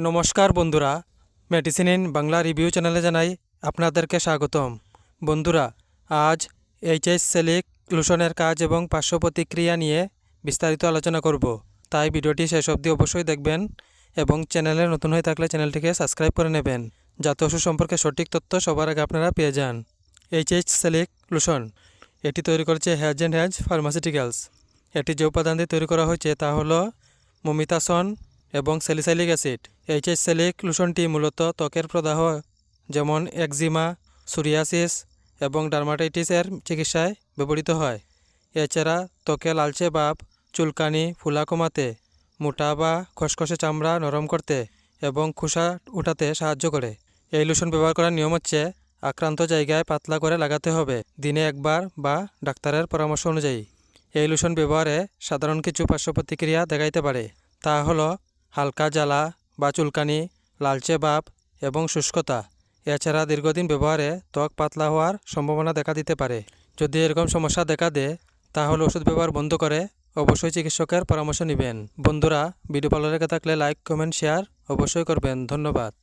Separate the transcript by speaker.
Speaker 1: নমস্কার বন্ধুরা medicine in Bangla review চ্যানেলে জানাই আপনাদেরকে স্বাগতম। বন্ধুরা, আজ এইচএস সেলিক লোশনের কাজ এবং পার্শ্ব প্রতিক্রিয়া নিয়ে বিস্তারিত আলোচনা করব। তাই ভিডিওটি শেষ অবধি অবশ্যই দেখবেন এবং চ্যানেলে নতুন হয়ে থাকলে চ্যানেলটিকে সাবস্ক্রাইব করে নেবেন। যাতে ওষুধ সম্পর্কে সঠিক তথ্য সবার আগে আপনারা পেয়ে যান। এইচএইচ সেলিক লোশন এটি তৈরি করেছে হ্যাজ অ্যান্ড হ্যাজ ফার্মাসিউটিক্যালস এটি যে উপাদান দিয়ে তৈরি করা হয়েছে তা হলো মমিতাসন এবং স্যালিসাইলিক অ্যাসিড। এইচএস সেলিক লোশনটি মূলত ত্বকের প্রদাহ, যেমন একজিমা, সোরিয়াসিস এবং ডার্মাটাইটিসের চিকিৎসায় ব্যবহৃত হয়। এছাড়া ত্বকে লালচে ভাব চুলকানি ফুলা কমাতে মোটা বা খসখসে চামড়া নরম করতে এবং খোসা উঠাতে সাহায্য করে। এই লোশন ব্যবহার করার নিয়ম হচ্ছে আক্রান্ত জায়গায় পাতলা করে লাগাতে হবে, দিনে একবার বা ডাক্তারের পরামর্শ অনুযায়ী। এই লোশন ব্যবহারে সাধারণ কিছু পার্শ্ব প্রতিক্রিয়া দেখাইতে পারে। তা হলো হালকা জ্বালা বা চুলকানি, লালচে ভাব এবং শুষ্কতা। এছাড়া দীর্ঘদিন ব্যবহারে ত্বক পাতলা হওয়ার সম্ভাবনা দেখা দিতে পারে। যদি এরকম সমস্যা দেখা দেয়, তাহলে ওষুধ ব্যবহার বন্ধ করে অবশ্যই চিকিৎসকের পরামর্শ নেবেন। বন্ধুরা, ভিডিও ভালো লেগে থাকলে লাইক, কমেন্ট, শেয়ার অবশ্যই করবেন। ধন্যবাদ।